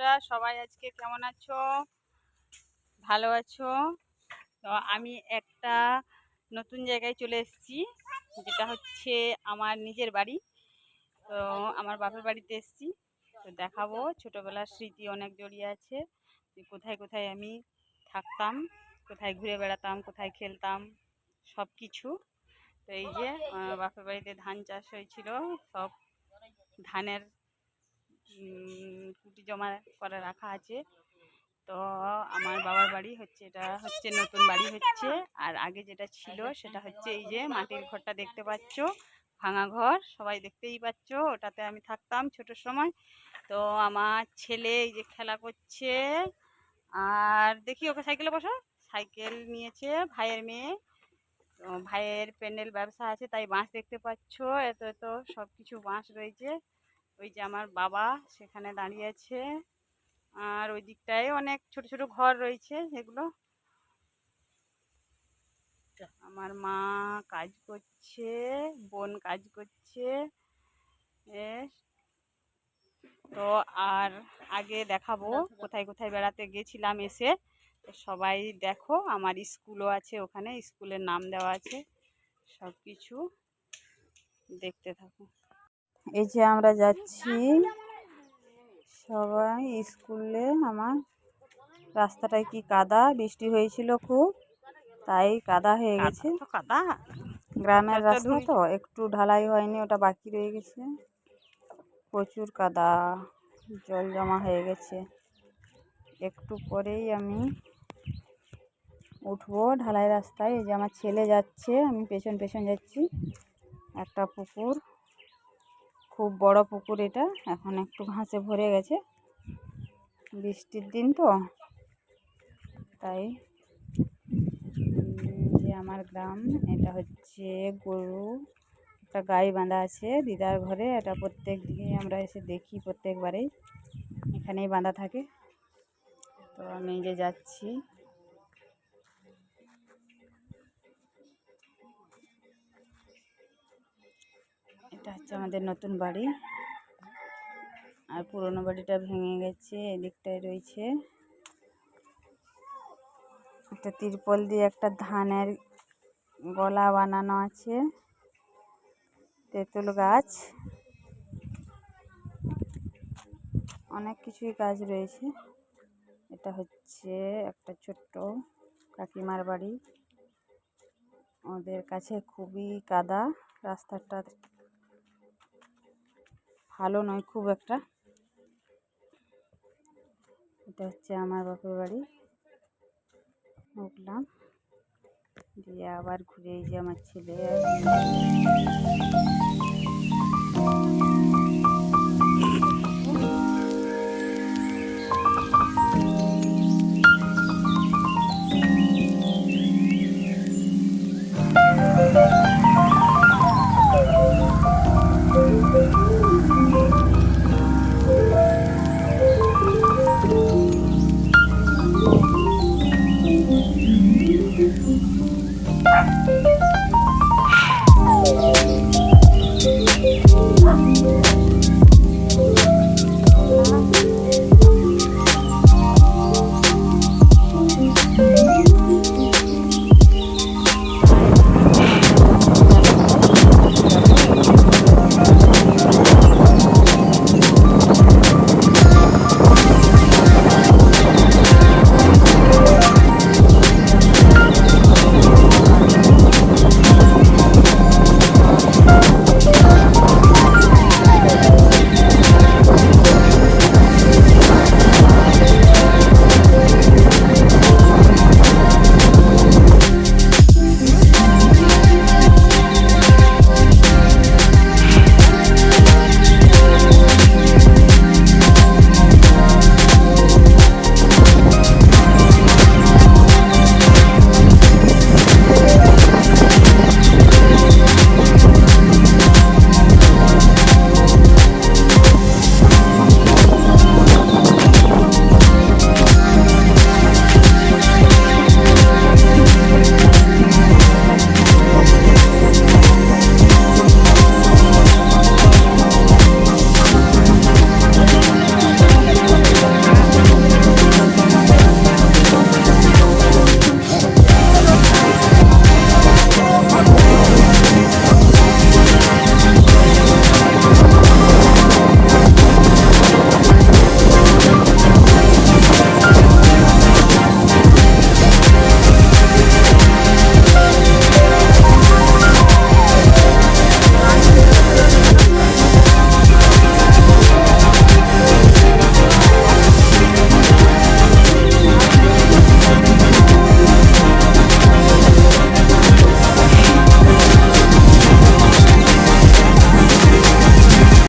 বন্ধুরা, সবাই আজকে কেমন আছো? ভালো আছো? তো আমি একটা নতুন জায়গায় চলে এসেছি, যেটা হচ্ছে আমার নিজের বাড়ি। তো আমার বাপের বাড়িতে এসেছি। তো দেখাবো, ছোটোবেলার স্মৃতি অনেক জড়িয়ে আছে। কোথায় কোথায় আমি থাকতাম, কোথায় ঘুরে বেড়াতাম, কোথায় খেলতাম সব কিছু তো এই যে, আমার বাপের বাড়িতে ধান চাষ হয়েছিল, সব ধানের কুটি জমা করে রাখা আছে। তো আমার বাবার বাড়ি হচ্ছে, এটা হচ্ছে নতুন বাড়ি হচ্ছে। আর আগে যেটা ছিল সেটা হচ্ছে এই যে মাটির ঘরটা দেখতে পাচ্ছ, ভাঙা ঘর, সবাই দেখতেই পাচ্ছ, ওটাতে আমি থাকতাম ছোটোর সময়। তো আমার ছেলে এই যে খেলা করছে, আর দেখি ওকে সাইকেলে বসো। সাইকেল নিয়েছে ভাইয়ের মেয়ে। তো ভাইয়ের প্যান্ডেল ব্যবসা আছে, তাই বাঁশ দেখতে পাচ্ছ। এত এত সব কিছু বাঁশ রয়েছে। ওই যে আমার বাবা সেখানে দাঁড়িয়ে আছে। আর ওই দিকটায় অনেক ছোট ছোট ঘর রয়েছে যেগুলো। আমার মা কাজ করছে, বোন কাজ করছে। তো আর আগে দেখাবো, কোথায় কোথায় বেড়াতে গেছিলাম এসে। সবাই দেখো, আমার স্কুলও আছে ওখানে, স্কুলের নাম দেওয়া আছে। সব কিছু দেখতে থাকো। এই যে আমরা যাচ্ছি সবাই স্কুলে। আমার রাস্তাটায় কি কাদা? বৃষ্টি হয়েছিল খুব তাই কাদা হয়ে গেছে। কাদা। গ্রামের রাস্তা তো একটু ঢালাই হয়নি ওটা বাকি রয়ে গেছে। প্রচুর কাদা জল জমা হয়ে গেছে। একটু পরেই আমি উঠবো ঢালাই রাস্তায়। এই যে আমার ছেলে যাচ্ছে আমি পেছন পেছন যাচ্ছি। একটা পুকুর। খুব বড় পুকুর এটা, এখন একটু ঘাসে ভরে গেছে। বৃষ্টির দিন তো, তাই যে আমার গ্রাম, এটা হচ্ছে গরু, একটা গাই বাঁধা আছে দিদার ঘরে, এটা প্রত্যেক দিনই আমরা এসে দেখি প্রত্যেকবারেই, এখানেই বাঁধা থাকে। তো আমি যে যাচ্ছি। এটা হচ্ছে আমাদের নতুন বাড়ি। আর পুরোনো বাড়িটা ভেঙে গেছে, এদিকটায় রয়েছে। একটা তিরপল দিয়ে একটা ধানের গলা বানানো আছে। তেঁতুল গাছ। অনেক কিছুই গাছ রয়েছে। এটা হচ্ছে একটা ছোট্ট কাকিমার বাড়ি। ওদের কাছে খুবই কাদা, রাস্তাটা ভালো নয়, খুব একটা। এটা হচ্ছে আমার বাপের বাড়ি। উঠলাম। দিয়ে আবার ঘুরে এই যে আমার ছেলে you.